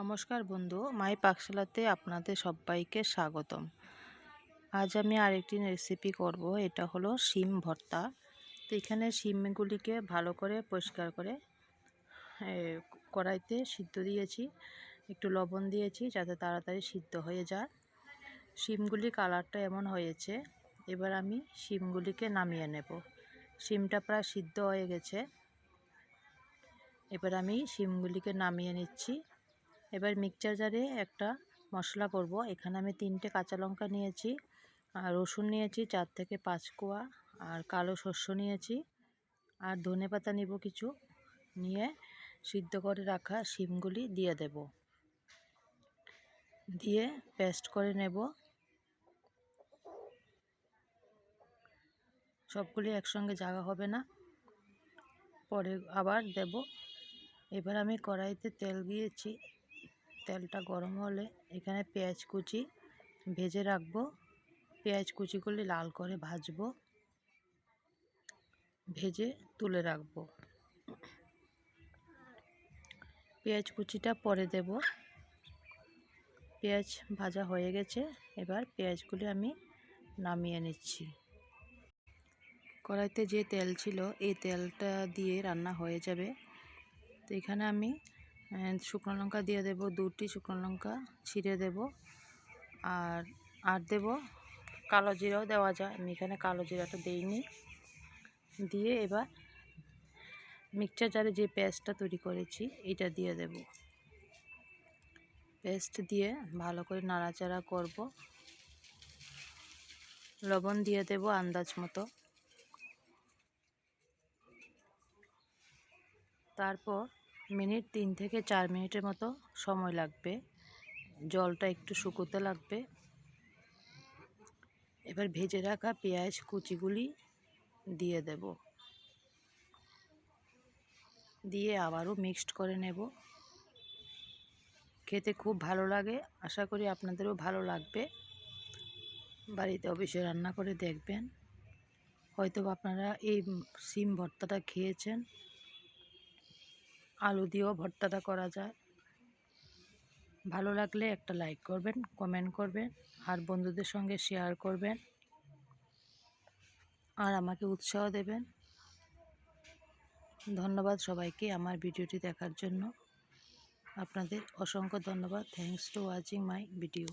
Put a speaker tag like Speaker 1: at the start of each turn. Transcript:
Speaker 1: নমস্কার বন্ধু, মাই পাকশালাতে আপনাদের সবাইকে স্বাগতম। আজ আমি আরেকটি রেসিপি করব, এটা হলো শিম ভর্তা। তো এখানে শিমগুলিকে ভালো করে পরিষ্কার করে কড়াইতে সিদ্ধ দিয়েছি। একটু লবণ দিয়েছি যাতে তাড়াতাড়ি সিদ্ধ হয়ে যায়। শিমগুলি কালারটা এমন হয়েছে, এবার আমি শিমগুলিকে নামিয়ে নেব। শিমটা প্রায় সিদ্ধ হয়ে গেছে। এবার আমি শিমগুলিকে নামিয়ে নিচ্ছি। এবার মিক্সচার জারে একটা মশলা করব। এখানে আমি তিনটে কাঁচা লঙ্কা নিয়েছি, আর রসুন নিয়েছি, চার থেকে পাঁচ কোয়া, আর কালো শস্য নিয়েছি, আর ধনে পাতা নিব কিছু, নিয়ে সিদ্ধ করে রাখা শিমগুলি দিয়ে দেব। দিয়ে পেস্ট করে নেব। সবগুলি একসঙ্গে জাগা হবে না, পরে আবার দেব। এবার আমি কড়াইতে তেল দিয়েছি। তেলটা গরম হলে এখানে পেঁয়াজ কুচি ভেজে রাখব। পেঁয়াজ কুচিগুলি লাল করে ভাজবো। ভেজে তুলে রাখব। পেঁয়াজ কুচিটা পরে দেব। পেঁয়াজ ভাজা হয়ে গেছে, এবার পেঁয়াজগুলি আমি নামিয়ে নিচ্ছি। কড়াইতে যে তেল ছিল, এই তেলটা দিয়ে রান্না হয়ে যাবে। তো এখানে আমি শুকনো লঙ্কা দিয়ে দেব দুটি শুকনো লঙ্কা ছিঁড়ে দেব। আর আর দেব কালো জিরাও দেওয়া যায়। আমি এখানে কালো জিরাটা দিইনি। দিয়ে এবার মিক্সচার জারে যে পেস্টটা তৈরি করেছি, এটা দিয়ে দেব। পেস্ট দিয়ে ভালো করে নাড়াচাড়া করব। লবণ দিয়ে দেব আন্দাজ মতো। তারপর মিনিট তিন থেকে চার মিনিটের মতো সময় লাগবে। জলটা একটু শুকোতে লাগবে। এবার ভেজে রাখা পেঁয়াজ কুচিগুলি দিয়ে দেব। দিয়ে আবারও মিক্সড করে নেব। খেতে খুব ভালো লাগে, আশা করি আপনাদেরও ভালো লাগবে। বাড়িতে অবশ্যই রান্না করে দেখবেন। হয়তো আপনারা এই সিম ভর্তাটা খেয়েছেন। আলু দিয়েও ভর্তাটা করা যায়। ভালো লাগলে একটা লাইক করবেন কমেন্ট করবেন, আর বন্ধুদের সঙ্গে শেয়ার করবেন, আর আমাকে উৎসাহ দেবেন। ধন্যবাদ সবাইকে আমার ভিডিওটি দেখার জন্য। আপনাদের অসংখ্য ধন্যবাদ। Thanks to watching my video